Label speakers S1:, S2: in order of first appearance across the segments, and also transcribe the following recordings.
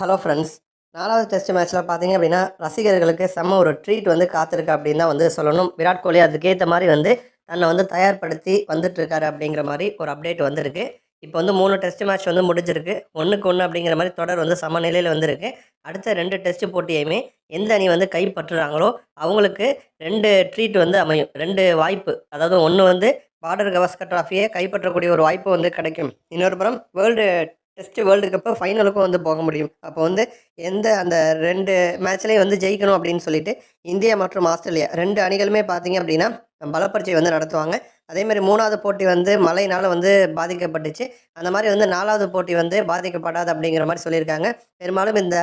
S1: Hello friends நாலாவது test மேட்ச்சில் பார்த்தீங்க அப்படின்னா ரசிகர்களுக்கு செம்ம ஒரு ட்ரீட் வந்து காத்திருக்கு அப்படின்னு தான் வந்து சொல்லணும். விராட் கோலி அதுக்கேற்ற மாதிரி வந்து தன்னை வந்து தயார்படுத்தி வந்துட்டுருக்காரு அப்படிங்கிற மாதிரி ஒரு அப்டேட் வந்திருக்கு. இப்போ வந்து மூணு டெஸ்ட் மேட்ச் வந்து முடிஞ்சிருக்கு. ஒன்றுக்கு ஒன்று அப்படிங்கிற மாதிரி தொடர் வந்து சமநிலையில் வந்திருக்கு. அடுத்த ரெண்டு டெஸ்ட் போட்டியுமே எந்த அணி வந்து கைப்பற்றுறாங்களோ அவங்களுக்கு ரெண்டு ட்ரீட் வந்து அமையும். ரெண்டு வாய்ப்பு. அதாவது ஒன்று வந்து பார்டர் கவாஸ்கர் ட்ராஃபியை கைப்பற்றக்கூடிய ஒரு வாய்ப்பு வந்து கிடைக்கும். இன்னொரு புறம் வேர்ல்டு டெஸ்ட் வேர்ல்டு கப்பு ஃபைனலுக்கும் வந்து போக முடியும். அப்போ வந்து எந்த அந்த ரெண்டு மேட்ச்லேயும் வந்து ஜெயிக்கணும் அப்படின்னு சொல்லிட்டு இந்தியா மற்றும் ஆஸ்திரேலியா ரெண்டு அணிகளுமே பார்த்தீங்க அப்படின்னா பலப்பரிச்சை வந்து நடத்துவாங்க. அதே மாதிரி மூணாவது போட்டி வந்து மழையினால் வந்து பாதிக்கப்பட்டுச்சு. அந்த மாதிரி வந்து நாலாவது போட்டி வந்து பாதிக்கப்படாது அப்படிங்கிற மாதிரி சொல்லியிருக்காங்க. பெரும்பாலும் இந்த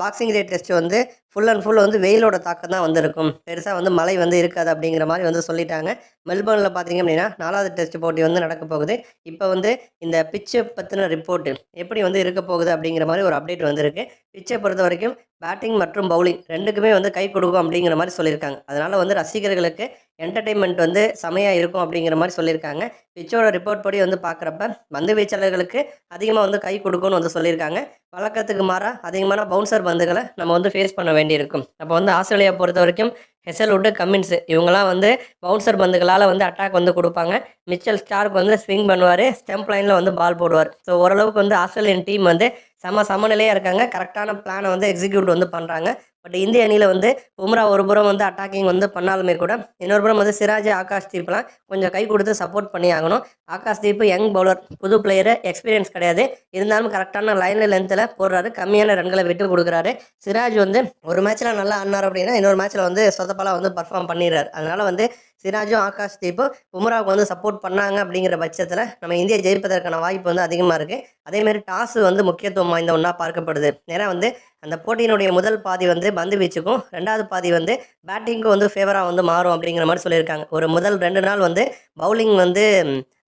S1: பாக்ஸிங் டே டெஸ்ட் வந்து ஃபுல் அண்ட் ஃபுல் வந்து வெயிலோட தாக்கம் தான் வந்து இருக்கும் பெருசாக வந்து மழை வந்து இருக்காது அப்படிங்கிற மாதிரி வந்து சொல்லிட்டாங்க. மெல்பர்னில் பார்த்தீங்க அப்படின்னா நாலாவது டெஸ்ட் போட்டி வந்து நடக்க போகுது. இப்போ வந்து இந்த பிச்சை பற்றின ரிப்போர்ட்டு எப்படி வந்து இருக்க போகுது அப்படிங்கிற மாதிரி ஒரு அப்டேட் வந்திருக்கு. பிச்சை பொறுத்த வரைக்கும் பேட்டிங் மற்றும் பவுலிங் ரெண்டுக்குமே வந்து கை கொடுக்கும் அப்படிங்கிற மாதிரி சொல்லியிருக்காங்க. அதனால் வந்து ரசிகர்களுக்கு என்டர்டெயின்மெண்ட் வந்து செமையாக இருக்கும் அப்படிங்கிற மாதிரி சொல்லியிருக்காங்க. பிச்சோட ரிப்போர்ட் படி வந்து பார்க்குறப்ப பந்து வீச்சாளர்களுக்கு அதிகமாக வந்து கை கொடுக்கும்னு வந்து சொல்லியிருக்காங்க. வழக்கத்துக்கு மாறாக அதிகமான பவுன்சர் பந்துகளை நம்ம வந்து ஃபேஸ் பண்ண வேண்டியிருக்கும். அப்போ வந்து ஆஸ்திரேலியா பொறுத்த வரைக்கும் ஹெசல்வுட்டு கம்மின்ஸு இவங்கெல்லாம் வந்து பவுன்சர் பந்துகளால் வந்து அட்டாக் வந்து கொடுப்பாங்க. மிச்சல் ஸ்டார்க் வந்து ஸ்விங் பண்ணுவார். ஸ்டெம்ப் லைனில் வந்து பால் போடுவார். ஸோ ஓரளவுக்கு வந்து ஆஸ்திரேலியன் டீம் வந்து செம சமநிலையாக இருக்காங்க. கரெக்டான பிளானை வந்து எக்ஸிக்யூட் வந்து பண்ணுறாங்க பட் இந்திய அணியில் வந்து பும்ரா ஒரு புறம் வந்து அட்டாக்கிங் வந்து பண்ணாலுமே கூட இன்னொரு புறம் வந்து சிராஜ் ஆகாஷ் தீப்லாம் கொஞ்சம் கை கொடுத்து சப்போர்ட் பண்ணி ஆகணும். ஆகாஷ் தீப் யங் பவுலர் புது பிளேயரு எக்ஸ்பீரியன்ஸ் கிடையாது. இருந்தாலும் கரெக்டான லைனில் லென்த்தில் போடுறாரு. கம்மியான ரன்களை விட்டு கொடுக்குறாரு. சிராஜ் வந்து ஒரு மேட்ச்சில் நல்லா ஆடினார் அப்படின்னா இன்னொரு மேட்ச்சில் வந்து சொதப்பலாக வந்து பர்ஃபார்ம் பண்ணிடுறாரு. அதனால் வந்து சிராஜும் ஆகாஷ் தீப்பும் பும்ராவுக்கு வந்து சப்போர்ட் பண்ணாங்க அப்படிங்கிற பட்சத்தில் நம்ம இந்தியா ஜெயிப்பதற்கான வாய்ப்பு வந்து அதிகமாக இருக்குது அதேமாதிரி டாஸ் வந்து முக்கியத்துவம் வாய்ந்த ஒன்றா பார்க்கப்படுது. ஏன்னா வந்து அந்த போட்டியினுடைய முதல் பாதி வந்து பந்து வீச்சுக்கும் ரெண்டாவது பாதி வந்து பேட்டிங்க்கும் வந்து ஃபேவராக வந்து மாறும் அப்படிங்கிற மாதிரி சொல்லியிருக்காங்க. ஒரு முதல் ரெண்டு நாள் வந்து பவுலிங் வந்து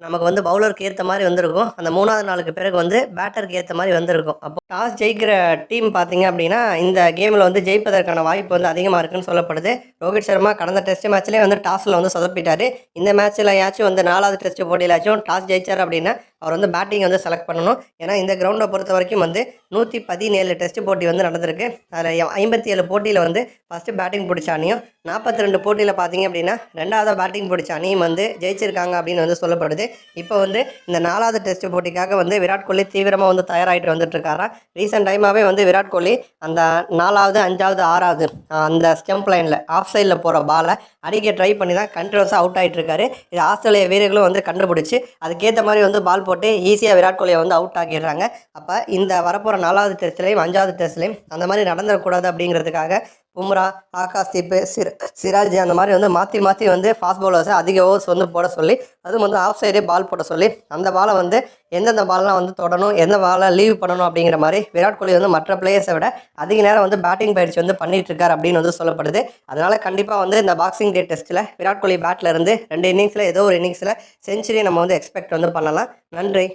S1: நமக்கு வந்து பவுலருக்கு ஏற்ற மாதிரி வந்திருக்கும். அந்த மூணாவது நாளுக்கு பிறகு வந்து பேட்டருக்கு ஏற்ற மாதிரி வந்திருக்கும். அப்போ டாஸ் ஜெயிக்கிற டீம் பார்த்தீங்க அப்படின்னா இந்த கேமில் வந்து ஜெயிப்பதற்கான வாய்ப்பு வந்து அதிகமாக இருக்குன்னு சொல்லப்படுது. ரோஹித் சர்மா கடந்த டெஸ்ட் மேட்ச்லேயே வந்து டாஸில் வந்து சொதப்பிட்டார். இந்த மேட்ச்சில் யாச்சும் வந்து நாலாவது டெஸ்ட் போட்டியிலாச்சும் டாஸ் ஜெயிச்சார் அப்படின்னா அவர் வந்து பேட்டிங் வந்து செலக்ட் பண்ணணும். ஏன்னா இந்த கிரவுண்டை பொறுத்த வரைக்கும் வந்து நூற்றி பதினேழு டெஸ்ட் போட்டி வந்து நடந்திருக்கு. அதில் ஐம்பத்தி ஏழு போட்டியில் வந்து ஃபஸ்ட்டு பேட்டிங் பிடிச்ச அணியும் நாற்பத்தி ரெண்டு போட்டியில் பார்த்தீங்க அப்படின்னா ரெண்டாவது பேட்டிங் பிடிச்ச அணியும் வந்து ஜெயிச்சிருக்காங்க அப்படின்னு வந்து சொல்லப்படுது. இப்போ வந்து இந்த நாலாவது டெஸ்ட் போட்டிக்காக வந்து விராட் கோலி தீவிரமாக வந்து தயாராகிட்டு வந்துட்டுருக்காரா ரீசெண்ட் டைமாகவே வந்து விராட் கோலி அந்த நாலாவது அஞ்சாவது ஆறாவது அந்த ஸ்டெம்ப் லைனில் ஆஃப் சைடில் போகிற பாலை அடிக்க ட்ரை பண்ணி தான் கண்டினியூஸாக அவுட் ஆகிட்டுருக்காரு இது ஆஸ்திரேலிய வீரர்களும் வந்து கண்டுபிடிச்சி அதுக்கேற்ற மாதிரி வந்து பால் போட்டு ஈஸியாக விராட் கோலியை வந்து அவுட் ஆக்கிடுறாங்க. அப்போ இந்த வரப்போகிற நாலாவது டெஸ்ட்லேயும் அஞ்சாவது டெஸ்ட்லேயும் அந்த மாதிரி நடந்துடக்கூடாது அப்படிங்கிறதுக்காக பும்ரா ஆகாஷ் தீப்பு சிர் சிராஜ் அந்த மாதிரி வந்து மாற்றி மாற்றி வந்து ஃபாஸ்ட் பவுலர்ஸை அதிக ஓவர்ஸ் வந்து போட சொல்லி அதுவும் வந்து ஆஃப் சைடே பால் போட சொல்லி அந்த பாலை வந்து எந்தெந்த பால்லாம் வந்து தொடணும் எந்த பாலை லீவ் பண்ணணும் அப்படிங்கிற மாதிரி விராட் கோலி வந்து மற்ற பிளேயர்ஸை விட அதிக நேரம் வந்து பேட்டிங் பயிற்சி வந்து பண்ணிட்டு இருக்காரு அப்படின்னு வந்து சொல்லப்படுது. அதனால கண்டிப்பாக வந்து இந்த பாக்ஸிங் டே டெஸ்ட்டில் விராட் கோலி பேட்டில் இருந்து ரெண்டு இன்னிங்ஸில் ஏதோ ஒரு இன்னிங்ஸில் செஞ்சுரி நம்ம வந்து எக்ஸ்பெக்ட் வந்து பண்ணலாம். நன்றி.